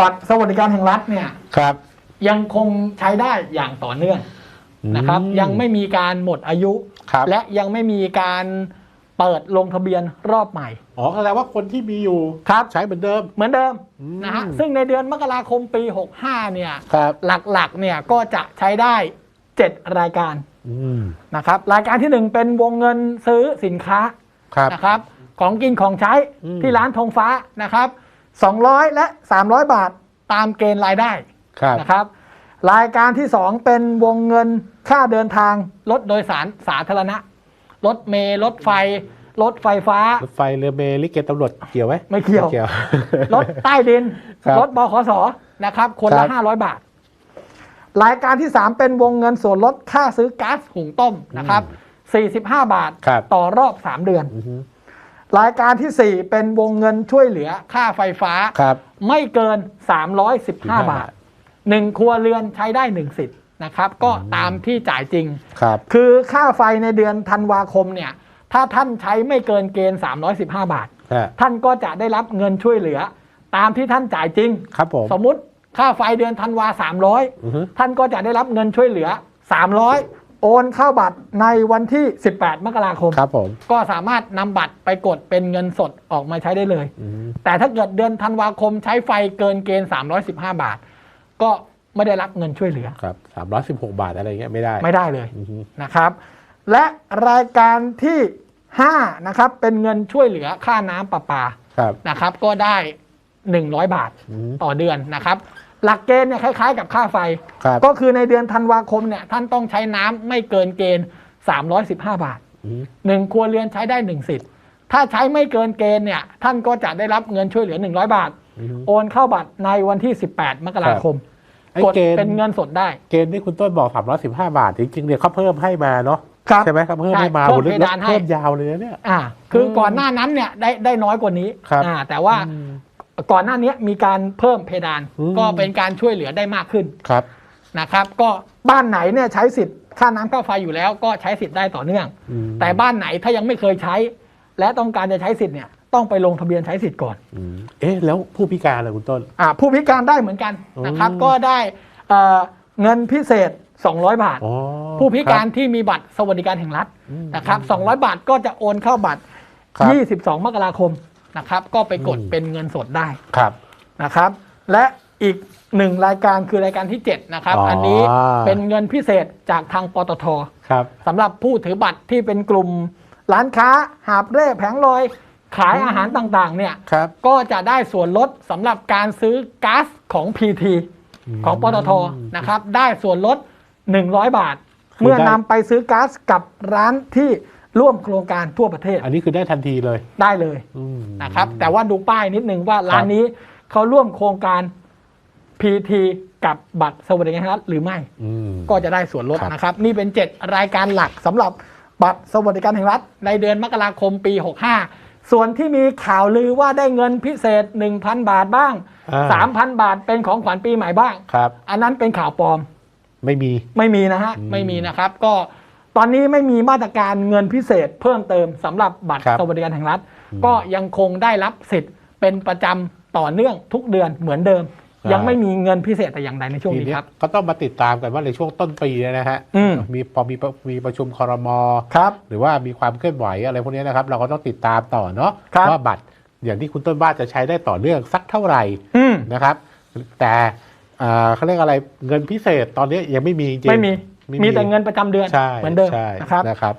บัตรสวัสดิการแห่งรัฐเนี่ยครับยังคงใช้ได้อย่างต่อเนื่องนะครับอืมยังไม่มีการหมดอายุครับและยังไม่มีการเปิดลงทะเบ e นรอบใหม่ อ๋อแสดงว่าคนที่มีอยู่ครับใช้เหมือนเดิม เหมือนเดิมอืมนะฮะซึ่งในเดือนมกราคมปี 65 เนี่ยครับหลักๆเนี่ยก็จะใช้ได้ 7 รายการอืมนะครับ รายการที่ 1 เป็นวงเงินซื้อสินค้าครับนะครับ ของกินของใช้อืมที่ร้านธงฟ้านะครับ 200 และ 300 บาทตามเกณฑ์รายได้ครับนะครับ รายการที่ 2 เป็นวงเงินค่าเดินทางรถโดยสารสาธารณะ รถเมล์รถไฟ รถไฟฟ้า รถไฟเรือเมลิเกตตำรวจเกี่ยวไหมไม่เกี่ยวเกี่ยว รถใต้ดิน ครับรถบขสนะครับ คนครัละ บ 500 บาท รายการที่ 3 เป็นวงเงินส่วนลดค่าซื้อก๊าซหุงต้มนะครับ 45 บาทครับ ต่อรอบ 3 เดือน อือฮึ รายการทีสี่ 4 เป็นวงเงินช่วยเหลือค่าไฟฟ้า ครับ ไม่เกิน 315 บาท 1 ครัวเรือนใช้ได้ 1 สิทธิ์นะครับ ก็ตามที่จ่ายจริง ครับ คือค่าไฟในเดือนธันวาคมเนี่ย ถ้าท่านใช้ไม่เกินเกณฑ์ 315 บาท ฮะท่านก็จะได้รับเงินช่วยเหลือ ตามที่ท่านจ่ายจริง ครับผม สมมุติค่าไฟเดือนธันวา อือฮึ 300 ท่านก็จะได้รับเงินช่วยเหลือ 300 โอนเข้าบัตรในวันที่ 18 มกราคม ครับผม ก็สามารถนำบัตรไปกดเป็นเงินสดออกมาใช้ได้เลย อืม แต่ถ้าเกิดเดือนธันวาคมใช้ไฟเกินเกณฑ์ 315 บาท ก็ไม่ได้รับเงินช่วยเหลือ ครับสามร้อยสิบหกบาทอะไรเงี้ยไม่ได้ไม่ได้เลยอือฮึนะครับ และรายการที่ 5 นะครับ เป็นเงินช่วยเหลือค่าน้ำประปา ครับนะครับก็ได้ 100 บาทอืมต่อเดือนนะครับ หลักเกณฑ์เนี่ยคล้ายๆ กับค่าไฟ ครับก็คือในเดือนธันวาคมเนี่ยท่านต้องใช้น้ำไม่เกินเกณฑ์ 315 บาทอืม หนึ่งครัวเรือนใช้ได้1สิทธิ์ถ้าใช้ไม่เกินเกณฑ์เนี่ยท่านก็จะได้รับเงินช่วยเหลือ 100 บาท อืมโอนเข้าบัตรในวันที่ 18 มกราคมไอ้กดเกณฑ์เป็นเงินสดได้ เกณฑ์ที่คุณต้นบอก 315 บาท จริงๆเนี่ยเขาเพิ่มให้มาเนาะครับใช่ไหมครับเพิ่มใช่ให้มาเพิ่มโอ้โหเพดานให้ เพิ่มยาวเลยนะเนี่ย อ่าคืออมก่อนหน้านั้นเนี่ยได้ได้น้อยกว่านี้ครับ อ่าแต่ว่าอืม ก่อนหน้านี้มีการเพิ่มเพดานอืมก็เป็นการช่วยเหลือได้มากขึ้นครับนะครับ ก็บ้านไหนเนี่ยใช้สิทธิ์ค่าน้ำค่าไฟอยู่แล้ว ก็ใช้สิทธิ์ได้ต่อเนื่องอืมแต่บ้านไหนถ้ายังไม่เคยใช้ และต้องการจะใช้สิทธิ์เนี่ยต้องไปลงทะเบียนใช้สิทธิ์ก่อนอืมเอ๊ะแล้วผู้พิการล่ะคุณต้นอ่าผู้พิการได้เหมือนกันนะครับอืมก็ได้เอ่อเงินพิเศษ 200 บาทอ๋อผู้พิการคบที่มีบัตรสวัสดิการแห่งรัฐอืมนะครับ 200 บาทก็จะโอนเข้าบัตรครับ22 มกราคม นะครับ ก็ไปกดอืมเป็นเงินสดได้ครับนะครับ และอีกหนึ่งรายการคือรายการที่ 7 นะครับอ๋ออัอันนี้เป็นเงินพิเศษจากทางปตทครับสำหรับผู้ถือบัตรที่เป็นกลุ่มร้านค้าหาบเร่แผงลอยขายอาหารต่างๆ เนี่ยครับก็จะได้ส่วนลดสำหรับการซื้อก๊าซของ PT ของปตทนะครับ ได้ส่วนลด 100 บาทคือเมื่อได้นำไปซื้อก๊าซกับร้านที่ ร่วมโครงการทั่วประเทศอันนี้คือได้ทันทีเลยได้เลยอืม นะครับ แต่ว่าดูป้ายนิดนึงว่าร้านนี้เขาร่วมโครงการ PT กับบัตรสวัสดิการแห่งรัฐหรือไม่ อืม ก็จะได้ส่วนลดครับ นะครับ นี่เป็น 7 รายการหลักสำหรับบัตรสวัสดิการแห่งรัฐ ในเดือนมกราคมปี 65 ส่วนที่มีข่าวลือว่าได้เงินพิเศษ 1,000 บาทบ้าง อ่า3,000 บาทเป็นของขวัญปีใหม่บ้าง ครับ อันนั้นเป็นข่าวปลอมไม่มี ไม่มีนะฮะอืมไม่มีนะครับ ก็ ตอนนี้ไม่มีมาตรการเงินพิเศษเพิ่มเติมสำหรับบัตรครับ สวัสดิการแห่งรัฐอืมก็ยังคงได้รับสิทธิ์เป็นประจำต่อเนื่องทุกเดือนเหมือนเดิมใช่ยังไม่มีเงินพิเศษแต่อย่างใดในช่วงทีนี้เนี้ยครับ ก็ต้องมาติดตามกันว่าในช่วงต้นปีเนี่ยนะฮะอืม มีพอมีมีประชุมคอรมอ ครับ หรือว่ามีความเคลื่อนไหวอะไรพวกนี้นะครับ เราก็ต้องติดตามต่อเนาะครับว่าบัตรอย่างที่คุณต้นว่าจะใช้ได้ต่อเนื่องสักเท่าไหร่อืมนะครับ แต่อ่าเขาเรียกอะไรเงินพิเศษตอนนี้ยังไม่มีจริงไม่มี มีแต่เงินประจำเดือนใช่เหมือนเดิมใช่นะครับนะครับ